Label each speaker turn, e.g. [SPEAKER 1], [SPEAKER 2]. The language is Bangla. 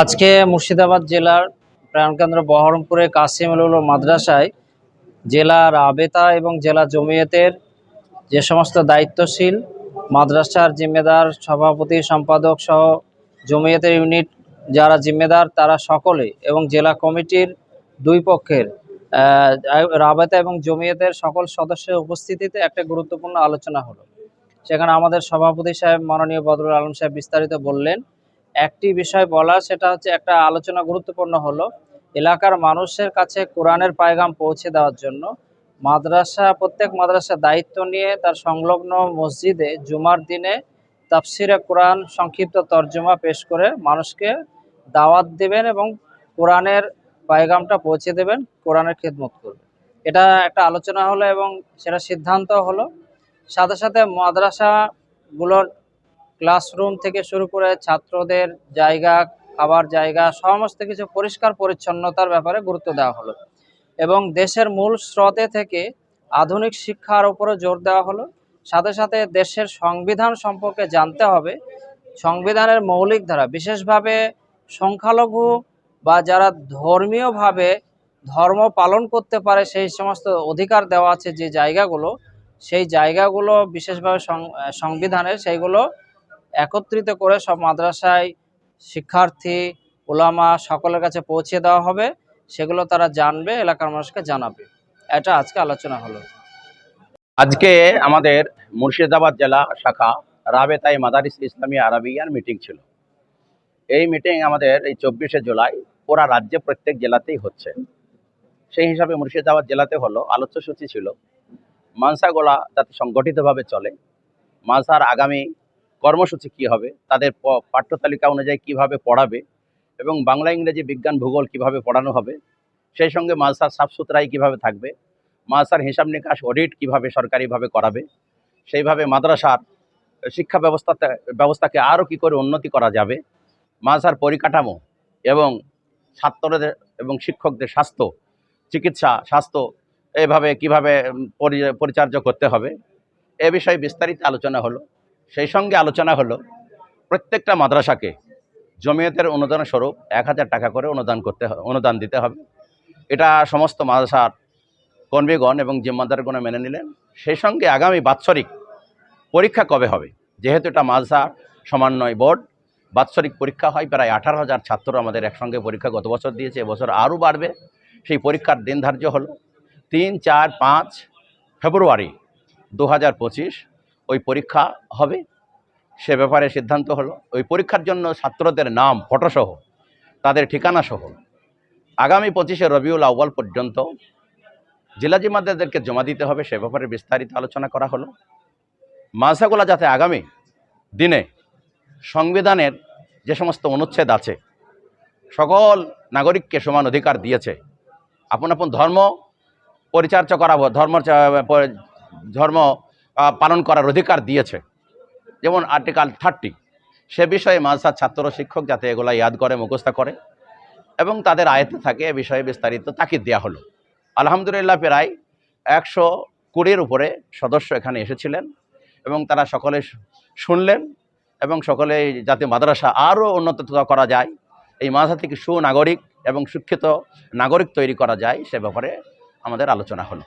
[SPEAKER 1] আজকে মুর্শিদাবাদ জেলার প্রাণকেন্দ্র বহরমপুরে কাসিমুল মাদ্রাসায় জেলার আবেতা এবং জেলা জমিয়তের যে সমস্ত দায়িত্বশীল মাদ্রাসার জিম্মেদার, সভাপতি, সম্পাদক সহ জমিয়তের ইউনিট যারা জিম্মেদার, তারা সকলে এবং জেলা কমিটির দুই পক্ষের রাবেতা এবং জমিয়তের সকল সদস্যের উপস্থিতিতে একটা গুরুত্বপূর্ণ আলোচনা হলো। সেখানে আমাদের সভাপতি সাহেব মাননীয় বদরুল আলম সাহেব বিস্তারিত বললেন। একটি বিষয় বলা, সেটা হচ্ছে একটা আলোচনা গুরুত্বপূর্ণ হলো, এলাকার মানুষের কাছে কোরআনের পায়গাম পৌঁছে দেওয়ার জন্য। মাদ্রাসা, প্রত্যেক মাদ্রাসা দায়িত্ব নিয়ে তার সংলগ্ন মসজিদে জুমার দিনে তাফসিরে কোরআন সংক্ষিপ্ত তর্জমা পেশ করে মানুষকে দাওয়াত দেবেন এবং কোরআনের পায়গামটা পৌঁছে দেবেন, কোরআনের খেদমত করবে এটা একটা আলোচনা হলো এবং সেটা সিদ্ধান্ত হলো। সাথে সাথে মাদ্রাসাগুলোর ক্লাসরুম থেকে শুরু করে ছাত্রদের জায়গা, খাবার জায়গা, সমস্ত কিছু পরিষ্কার পরিচ্ছন্নতার ব্যাপারে গুরুত্ব দেওয়া হলো। এবং দেশের মূল স্রোতে থেকে আধুনিক শিক্ষার উপরে জোর দেওয়া হলো। সাথে সাথে দেশের সংবিধান সম্পর্কে জানতে হবে। সংবিধানের মৌলিক ধারা, বিশেষভাবে সংখ্যালঘু বা যারা ধর্মীয়ভাবে ধর্ম পালন করতে পারে, সেই সমস্ত অধিকার দেওয়া আছে যে জায়গাগুলো, সেই জায়গাগুলো বিশেষভাবে সংবিধানের, সেইগুলো একত্রিত করে সব মাদ্রাসায় শিক্ষার্থী, ওলামা সকলের কাছে পৌঁছে দেওয়া হবে। সেগুলো তারা জানবে, এলাকার মানুষকে জানাবে। এটা আজকে আলোচনা হলো।
[SPEAKER 2] আজকে আমাদের মুর্শিদাবাদ জেলা শাখা রাবেতাই মাদারিস ইসলামী আরবিয়ার মিটিং ছিল। এই মিটিং আমাদের এই চব্বিশে জুলাই পুরা রাজ্যে প্রত্যেক জেলাতেই হচ্ছে। সেই হিসাবে মুর্শিদাবাদ জেলাতে হলো, আলোচ্য সূচি ছিল। মানসাগোলা যাতে সংগঠিতভাবে চলে, মানসার আগামী কর্মসূচি কি হবে, তাদের পাঠ্যতালিকা অনুযায়ী কীভাবে পড়াবে এবং বাংলা, ইংরেজি বিজ্ঞান ভূগোল কীভাবে পড়ানো হবে, সেই সঙ্গে মালসার সাফ সুতরাই কীভাবে থাকবে মাদ্রাসার হিসাব নিকাশ অডিট কীভাবে সরকারিভাবে করাবে, সেইভাবে মাদ্রাসার শিক্ষা ব্যবস্থাতে, ব্যবস্থাকে আরও কি করে উন্নতি করা যাবে মাদ্রাসার পরিকাঠামো এবং ছাত্রদের এবং শিক্ষকদের স্বাস্থ্য, চিকিৎসা, স্বাস্থ্য এভাবে কীভাবে পরিচার্য করতে হবে, এ বিষয়ে বিস্তারিত আলোচনা হলো। সেই সঙ্গে আলোচনা হলো প্রত্যেকটা মাদ্রাসাকে জমিয়তের অনুদান স্বরূপ এক হাজার টাকা করে অনুদান করতে হবে অনুদান দিতে হবে। এটা সমস্ত মাদ্রাসার কর্মীগণ এবং জিম্মাদারগণে মেনে নিলেন। সেই সঙ্গে আগামী বাৎসরিক পরীক্ষা কবে হবে? যেহেতু এটা মাদ্রাসা সমন্বয় বোর্ড, বাৎসরিক পরীক্ষা হয়, প্রায় আঠারো হাজার ছাত্র আমাদের একসঙ্গে পরীক্ষা গত বছর দিয়েছে, এবছর আরও বাড়বে। সেই পরীক্ষার দিন ধার্য হলো তিন চার পাঁচ ফেব্রুয়ারি দু হাজার পঁচিশ। ওই পরীক্ষা হবে। সে ব্যাপারে সিদ্ধান্ত হলো। ওই পরীক্ষার জন্য ছাত্রদের নাম ফটোসহ, তাদের ঠিকানা সহ আগামী পঁচিশে রবিউল আউ্বাল পর্যন্ত জেলা জিম্মাদারদেরকে জমা দিতে হবে। সে ব্যাপারে বিস্তারিত আলোচনা করা হলো। মালসাগুলা যাতে আগামী দিনে সংবিধানের যে সমস্ত অনুচ্ছেদ আছে, সকল নাগরিককে সমান অধিকার দিয়েছে। আপন আপন ধর্ম পরিচর্যা করা ধর্ম ধর্ম পালন করার অধিকার দিয়েছে। যেমন আর্টিকেল থার্টি সে বিষয়ে মালসার ছাত্র শিক্ষক যাতে এগুলা ইয়াদ করে, মুখস্থ করে এবং তাদের আয়ত্তে থাকে, এ বিষয়ে বিস্তারিত তাকিদ দেওয়া হলো। আলহামদুলিল্লাহ, প্রায় একশো কুড়ির উপরে সদস্য এখানে এসেছিলেন এবং তারা সকলে শুনলেন এবং সকলে যাতে মাদ্রাসা আরও উন্নত করা যায়, এই মাদ্রাসা থেকে সুনাগরিক এবং শিক্ষিত নাগরিক তৈরি করা যায়, সে ব্যাপারে আমাদের আলোচনা হলো।